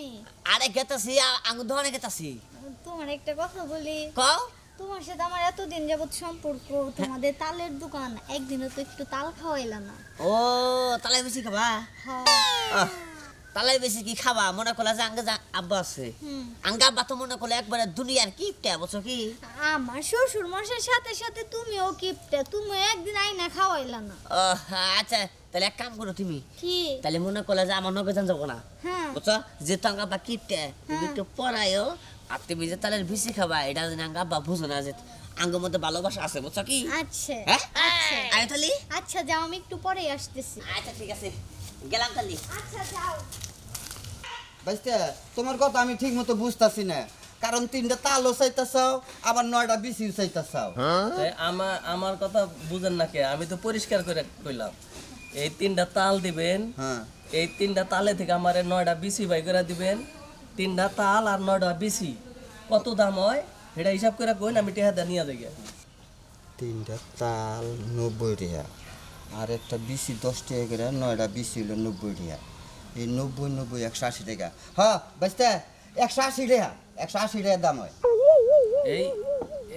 তুমি? আরে গেতাছি আঙ্গুর ধরে গেতাছি। তোমার একটা কথা বলি। কও? তোমার সাথে আমার এতদিন যাবৎ সম্পর্ক তোমাদের তালের দোকান একদিনও তো একটু তাল খাওয়াইলা না। ও তালে বেশি খাবা? হ্যাঁ। আহ, তালে বেশি কি খাবা? মনে করলা যে আঙ্গে আব্বা আছে। আঙ্গা আব্বা তো মনে করলে একবারে দুনিয়ার কি টা বলছো কি? আমার শ্বশুর মশাইয়ের সাথে সাথে তুমিও কিপটা তুমি একদিন আইনা খাওয়াইলা না। ও, আচ্ছা তাহলে এক কাম করো তুমি। কি? তাহলে মনে করলে যে আমার নগে যান যাব না। হ্যাঁ। বুঝছ? যে তো আঙ্গা আব্বা কিপটা তুমি হ্যাঁ। একটু পড়ায়ও আর তুমি যে তালের বেশি খাবা এটা যেন আঙ্গা আব্বা বুঝো না যে আঙ্গের মধ্যে ভালোবাসা আছে বুঝছ কি? আচ্ছা। হ্যাঁ? আচ্ছা। আরে তালি আচ্ছা যাও আমি একটু পরেই আসতেছি। আচ্ছা ঠিক আছে। গেলাম তালি আচ্ছা যাও। বুঝতে? তোমার কথা আমি ঠিক মতো বুঝতেছি না। কারণ তিনটা তালও চাইতেছাও আবার নয়টা বিসিও চাইতেছাও। তাই আমার আমার কথা বুঝেন না কে? আমি তো পরিষ্কার করে কইলাম। এই তিনটা তাল দিবেন হ্যাঁ। এই তিনটা তালে থেকে আমার নয়টা বিসি বাই করে দিবেন। তিনটা তাল আর নয়টা বিসি কত দাম হয়? সেটা হিসাব করে কইন আমি টেহাদা নিয়ে যাই তিনটা তাল নব্বই টাকা আর একটা বিসি দশ টাকা করে নয়টা বিসি হলো নব্বই টাকা এই নব্বই নব্বই একশো আশি টাকা। হ্যাঁ বুঝতে একশো আশি টাকা একশো আশি টাকা দাম হয়। এই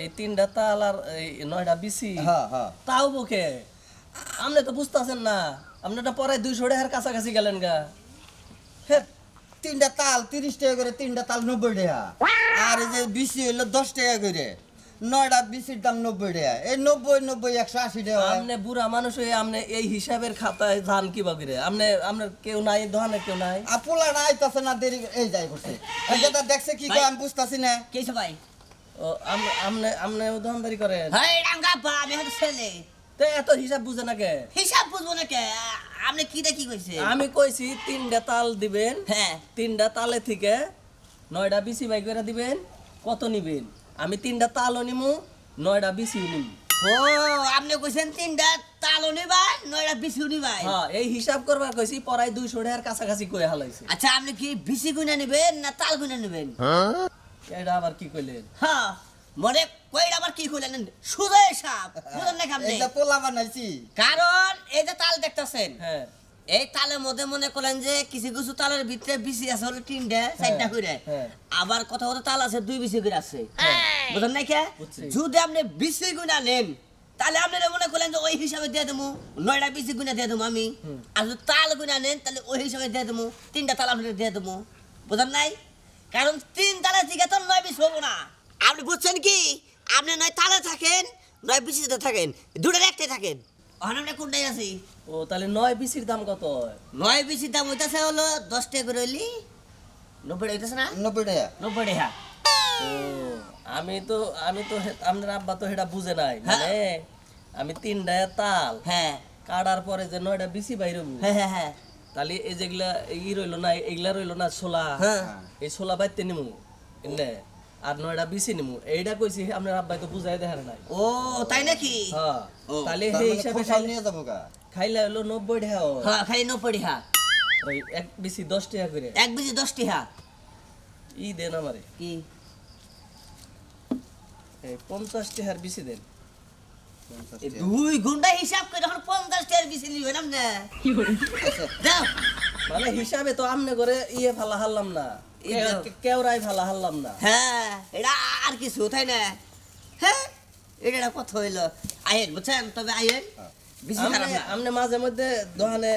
এই তিনটা তাল আর এই নয়টা বিসি? হ্যাঁ হ্যাঁ তাও বকে? আপনি তো বুঝতেছেন না। আপনি তো পরে দুইশো টাকার কাছাকাছি গেলেন গা। হে তিনটা তাল তিরিশ টাকা করে তিনটা তাল নব্বই টাকা আর এই যে বিসি হইল দশ টাকা করে। নয়টা বিসির দাম নব্বই টাকা। এই নব্বই নব্বই একশো আশি টাকা আপনি বুড়া মানুষ হয়ে আপনি এই হিসাবের খাতায় যান কি বাকিরে আপনি আপনার কেউ নাই দোকানে কেউ নাই। আর পোলাটা আইতাছে না দেরি এই যাই করছে। এই যেটা দেখছে কি আমি বুঝতাছি না। কে সবাই ও আপনি আপনি দোকানদারি করেন হ্যাঁ আঙ্গা আব্বা আমি হয়তো ছেলে। তো এত হিসাব বুঝে না কে? হিসাব বুঝব না কে? আপনি কি দেখি কইছে? আমি কইছি তিনটা তাল দিবেন। হ্যাঁ। তিনটা তালে থেকে নয়টা বিসি বাই করে দিবেন কত নিবেন? আমি তিনটা তালও নিমু নয়টা বিসিও নিমু। ও আপনি কইছেন তিনটা তালও নিবাই নয়টা নিবাই হ্যাঁ এই হিসাব করবার কইছি পরাই টাকার কাছাকাছি কয়ে হালাইছে। আচ্ছা আপনি কি বিসি গুনা নেবেন না তাল গুনা নেবেন? এটা আবার কি কইলেন? হ্যাঁ মনে কইরা আবার কি কইলেন? সুদে সাপ বুঝলেন না আপনি এটা পোলা বানাইছি। কারণ এই যে তাল দেখতাছেন হ্যাঁ। এই তালের মধ্যে মনে করেন যে কিছু কিছু তালের ভিতরে বিসি আছে হলো তিনটা চারটা করে। হ্যাঁ। আবার কথা কত তাল আছে দুই বিসি করে আছে। বুঝলেন না কে? যদি আপনি বিসি গুনা নেন তাহলে আপনারা মনে করলেন যে ওই হিসাবে দিয়ে দেবো নয়টা বিসি গুনা দিয়ে দেবো আমি। আর যদি তাল গুনা নেন তাহলে ওই হিসাবে দিয়ে দেবো তিনটা তাল আপনাদের দিয়ে দেবো। বুঝলেন নাই? কারণ তিন তালের দিকে তো নয় বিশ হব না। আপনি বুঝছেন কি? আপনি নয় তালে থাকেন নয় বিসিতে থাকেন দুটোর একটাই থাকেন। আমরা কোনটাই আছি। ও তাহলে নয় বিসির দাম কত নয় বেশি দাম হইতাছে হলো দশ টাকা করে হইলি। নব্বই টাকা হইতাছে না? নব্বই টাকা। নব্বই টাকা। ও আমি তো আমি তো আপনার আব্বা তো সেটা বুঝে নাই। হ্যাঁ। মানে আমি তিনটা তাল। হ্যাঁ। কাটার পরে যে নয়টা বিসি বাইরে হ্যাঁ হ্যাঁ হ্যাঁ। তাহলে এই যেগুলা ই রইল না এগুলা রইল না ছোলা। হ্যাঁ। এই ছোলা বাইতে নিমু। এনে। আর নয়টা বিসি নিমু। এইটা কইছি আপনার আব্বাই তো বুঝাই দেখার নাই। ও তাই নাকি? হ্যাঁ তাহলে সেই মানে হিসাবে খোসাও নিয়ে যাব গা। খাইলে হলো নব্বই টাকা হয়। খালি নব্বই টাকা। ওই এক বিসি দশ টাকা করে। এক বেশি দশ টাকা। ই দেন আমারে। কি? এই পঞ্চাশ টাকার বিসি দেন। দুই ঘণ্টা হিসাব করে যখন পঞ্চাশ টাকার বেশি নিবেন আপনি দাও মানে হিসাবে তো আমনে করে ইয়ে ফালা হারলাম না। হারলাম না। হ্যাঁ এটা আর কিছু তাই না? হ্যাঁ এটা একটা কথা হইল। আয়েন বুঝছেন? তবে আয়েন বেশি খারাপ না। আমনে মাঝে মধ্যে দোকানে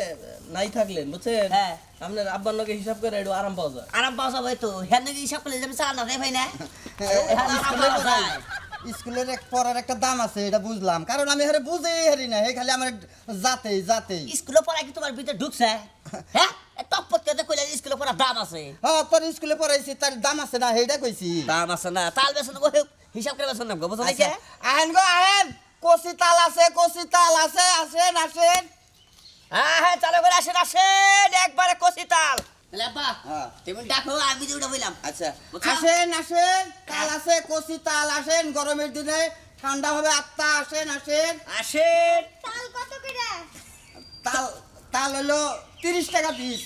নাই থাকলেন বুঝছেন? হ্যাঁ। আপনার আব্বার লগে হিসাব করে একটু আরাম পাওয়া যায়। আরাম পাওয়া যাবে তো। হ্যাঁ নাকি হিসাব করলে যাবে চা না রে ভাই না? এখানে আরাম স্কুলের এক পড়ার একটা দাম আছে এটা বুঝলাম। কারণ আমি হারে বুঝেই হারি না। খালি আমার যাতেই যাতেই স্কুলে পড়া কি তোমার ভিতরে ঢুকছে? হ্যাঁ? করে কইলে স্কুলে পড়া দাম আছে? হ্যাঁ তোর স্কুলে পড়াইছি তার দাম আছে না সেইটা কইছি। দাম আছে না তাল বেসন গো হিসাব করে বেসন গো বুঝছ আচ্ছা, নাকি আহেন গো আহেন কচি তাল আছে কচি তাল আছে আসেন আসেন। হ্যাঁ হ্যাঁ চালু করে আসেন আসেন একবারে কষি তাল। হ্যাঁ। আচ্ছা। গরমের দিনে ঠান্ডা হবে আত্মা আসেন আসেন। আসেন। তাল কত করে? তাল তাল হলো তিরিশ টাকা পিস।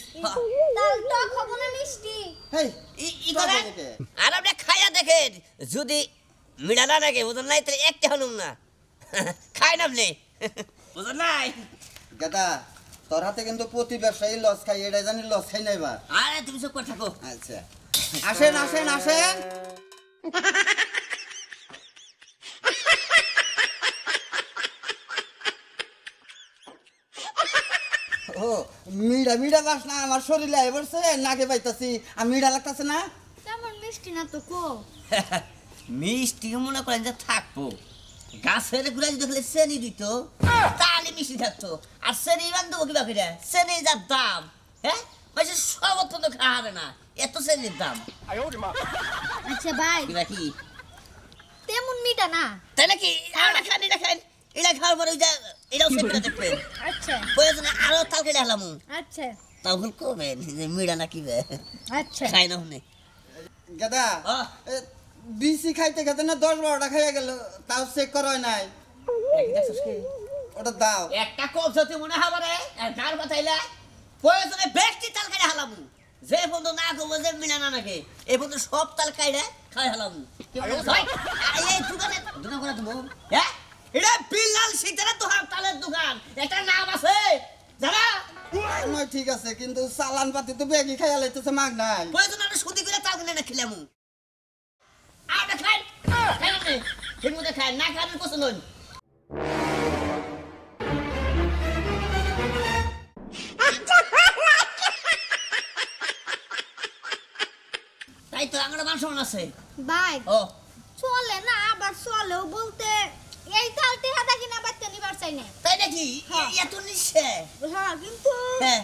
আর আপনি খাইয়া দেখেন যদি মিড়া নাকি বুঝুন নাই? তাহলে একটা হলুম না। খাই না আপনি। বুঝুন নাই? গাদা তোর হাতে কিন্তু প্রতি ব্যবসায়ী লস খাই এটা জানি লস খাই না এবার। আরে তুমি সব করে থাকো। আচ্ছা। আসেন আসেন আসেন। ও মিডা মিডা বাস না আমার শরীরে পড়ছে নাকে পাইতাছি। আর মিডা লাগতাছে না? তেমন মিষ্টি না তো কো। মিষ্টি মনে করেন যে থাকব। গাছের গুড়া যদি দেখলে চেনি দিত তাহলে মিষ্টি থাকতো। আর চেনি বান্ধব কিবা করে চেনি যার দাম হ্যাঁ? মানে সব অত্যন্ত খাওয়াবে না। এত চেনির দাম। আচ্ছা ভাই। কি তেমন মিটা না। তাই নাকি? আমরা খান এটা খান। এটা খাওয়ার পরে ওই যে এটাও সেট করে দেখবেন আচ্ছা। প্রয়োজনে আরও তাল কেটে হলাম। আচ্ছা। তখন কবেন যে মিড়া না কি আচ্ছা। খাই না হুনে। গেদা বিসি খাইতে খাইতে না দশ বারোটা খাইয়া গেল তাও চেক করা নাই। ওটা দাও। একটা কপ যদি মনে হবে রে গার প্রয়োজনে ব্যক্তি তাল কেটে হলাম। যে বন্ধু না করব যে মিলা না নাকি এই বন্ধু সব তাল কাইড়ে খাই হলাম। কি বলো ভাই। এই দোকানে দোকান করে তুমি হ্যাঁ? এটা বিল্লাল সিদ্ধারের দোকান তালের দোকান। একটা নাম আছে জানা? নয় ঠিক আছে কিন্তু চালান পাতি তো বেগি খাইয়া লাইতেছে মাগ নাই। প্রয়োজন আমি সুদি করে তাল কিনে না খেলাম আর খাই খাই না? ঠিক মতো খাই না তাই তো আমার মান সম্মান আছে। ভাই ও। চলে না আবার চলেও বলতে। এই তালটি হাতা কিনা বাচ্চা নিবার চাই না তাই নাকি? হ্যাঁ। এত নিচ্ছে। হ্যাঁ কিন্তু হ্যাঁ।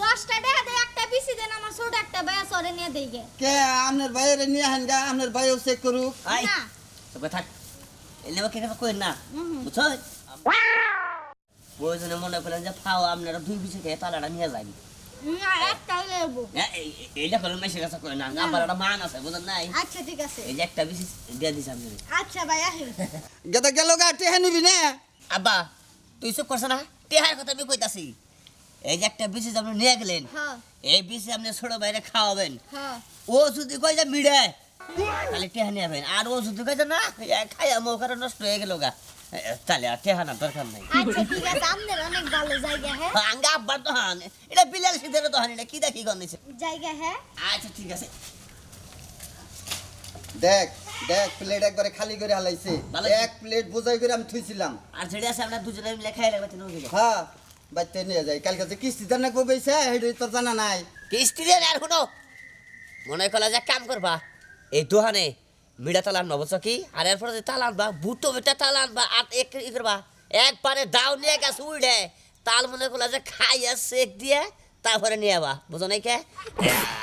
দশটা দেখা দেয় একটা বেশি দেন আমার ছোট একটা বয়া সরে নিয়ে দেই গে। কে? আপনার ভাইয়ের নিয়ে গা আপনার ভাইও চেক করুক। আই তবে থাক। এলে আমাকে কথা কই না। হুম। বুঝছ প্রয়োজনে মনে করেন যে ফাও আপনারা দুই পিছে খেয়ে তালাটা নিয়ে যাই না একটাই লেবু এইটা করেন মেসে কাছে করে না আমার একটা মান আছে নাই? আচ্ছা ঠিক আছে। এই যে একটা বিশেষ দিয়ে দিছি আপনি আচ্ছা ভাই আহি গেদা গেল গা টেহা নিবি না। আব্বা তুই চুপ করছ না? টেহার কথা আমি কইতাছি। এই যে একটা বিশেষ আপনি নিয়ে গেলেন হ্যাঁ। এই বিশেষ আপনি ছোট বাইরে খাওয়াবেন। হ্যাঁ। ও যদি কই যে মিড়ে তাহলে টেহা নিয়ে আর ও যদি কই যে না খাইয়া মৌকার নষ্ট হয়ে গেল গা। তাহলে আর টেহা না দরকার নাই। আচ্ছা ঠিক আছে আপনার অনেক ভালো জায়গা হ্যাঁ? আঙ্গা আব্বার তো হান এটা বিলাল সিদ্ধের তো হান এটা কি দেখি গন্ধিছে জায়গা হ্যাঁ? আচ্ছা ঠিক আছে। দেখ দেখ প্লেট একবারে খালি করে হালাইছে। এক প্লেট বোঝাই করে আমি থুইছিলাম। আর যেটা আছে আমরা দুজনে মিলে খাই লাগবে তিন হ্যাঁ বাইতে নিয়ে যাই। কালকে যে কিস্তি দেন নাকবো বেছে হেডি তোর জানা নাই। কিস্তি দেন আর শুনো। মনে করলা যে কাম করবা এই দোহানে মিডা তালান নবছ কি আর এরপরে যে তালান বা বুটো বেটা তালান বা আর এক ই করবা একবারে দাও নিয়ে গেছ উড়ে তাল মনে করলা যে খাইয়া সেক দিয়ে তারপরে নিয়ে আবা বুঝো নাই কে?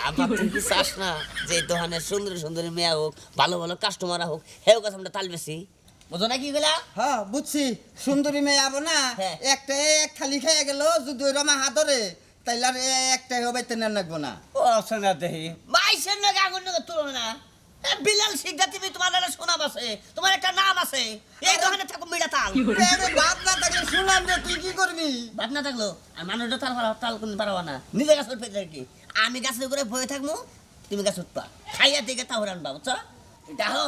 আমার তুই কি চাস না যে দোকানে সুন্দর সুন্দর মেয়ে হোক ভালো ভালো কাস্টমার হোক হেও কাছে আমরা তাল বেশি বুঝো না কি গেলা হ্যাঁ বুঝছি। সুন্দরী মেয়ে আবো না হ্যাঁ। একটা এক খালি খেয়ে গেল যদি ওই রমা হাতরে তাইলে আর একটা হবে নেন রাখব না। ও শোনা দেহি মাইসের লগে আগুন লগে তুলো না। এ, বিলাল সিদ্ধা তুমি তোমার একটা সুনাম আছে তোমার একটা নাম আছে। এই দোকানে থাকো মিডা তাল। আরে বাপ না থাকলে শুনলাম যে তুই কি করবি? বাদ না থাকল আর মানুষটা তাল পারা তাল কোন পারবা না। নিজে গাছ উঠবে কি? আমি গাছের উপরে ভয়ে থাকব তুমি গাছ উঠবা। খাইয়া দিকে তাহর আনবা বুঝছ? দেখো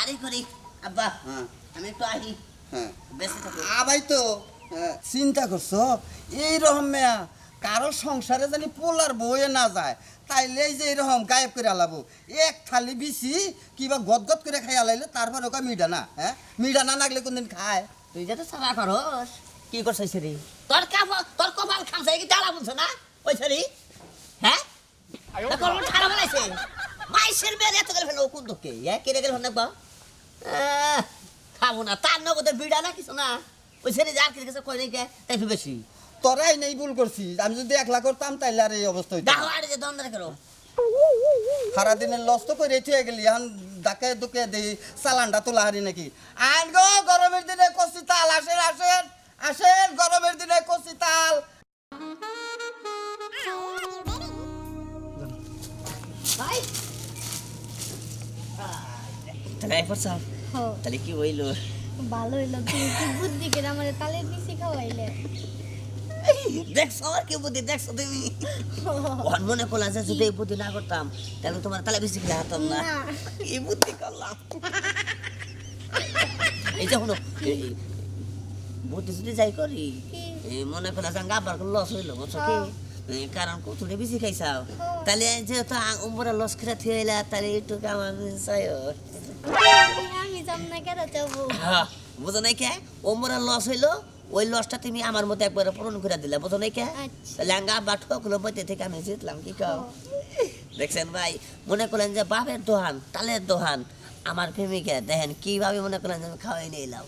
আরে করি। আব্বা হ্যাঁ। আমি একটু আহি হ্যাঁ। বেঁচে থাকো। আবাই তো হ্যাঁ, চিন্তা করছ? এই রকম মেয়া কারও সংসারে জানি পোলার বয়ে না যায়, তাইলে যে এরকম গায়েব করে আলাবো। এক থালি বিছি কিবা গদ গদ করে খাই আলাইলে তারপর ওকে মিডা না হ্যাঁ? মিডা না লাগলে কোনদিন খায়? তুই যে তো সারা করস কি করছিস রে তোর কাপ তোর কপাল খামছে কি ডালা বলছো না? ওই ছেড়ি হ্যাঁ? কর্ম খারাপ বানাইছে মাইসের মেয়ে এত গেলে ফেলো কোন দুঃখে? এ কেড়ে গেল না বা খাব না, তার নগদে বিড়া না কিছু না? ওই ছেড়ে যার কিছু কই নাই কে তাই বেশি তোরাই নেই ভুল করছি আমি যদি একলা করতাম তাইলে আর এই অবস্থা হইতো দেখো আর যে দন্দরে করো। সারাদিনের লস তো করে থুয়ে গেলি এখন ডাকে দুকে দেই চালানটা তোলা হারি নাকি? আইন গো গরমের দিনে কষি তাল আসেন আসেন আসেন গরমের দিনে কষি তাল। ভাই। তাহলে কি হইল? ভালো হইল তুমি বুদ্ধি করে আমার তালের মিশি খাওয়াইলে? দেখছ আর কি বুদ্ধি দেখছ তুমি মনে করলাম যে যদি এই বুদ্ধি না করতাম তাহলে তোমার তাহলে বেশি খেলে হাতাম না। এই বুদ্ধি করলাম এই যে হলো বুদ্ধি যদি যাই করি। মনে করলে যে আবার লস হইল বুঝছ কি? এই কারণ কতটা বেশি খাইছাও তাহলে যেহেতু উমরা লস করে থইলা তাহলে একটু আমার চাইও আমি যাম না কেন যাব? হ্যাঁ, বুঝো নাই কে? ওমরা লস হইল ওই লসটা তুমি আমার মতো একবার পূরণ করে দিলে বুঝো নাই কে? ল্যাঙ্গা লেঙ্গা বা ঠকলো বইতে থেকে আমি জিতলাম কি কও? দেখছেন ভাই মনে করলেন যে বাপের দোহান তালের দোহান আমার প্রেমিকা দেখেন কীভাবে মনে করলেন যে আমি খাওয়াই নিলাম।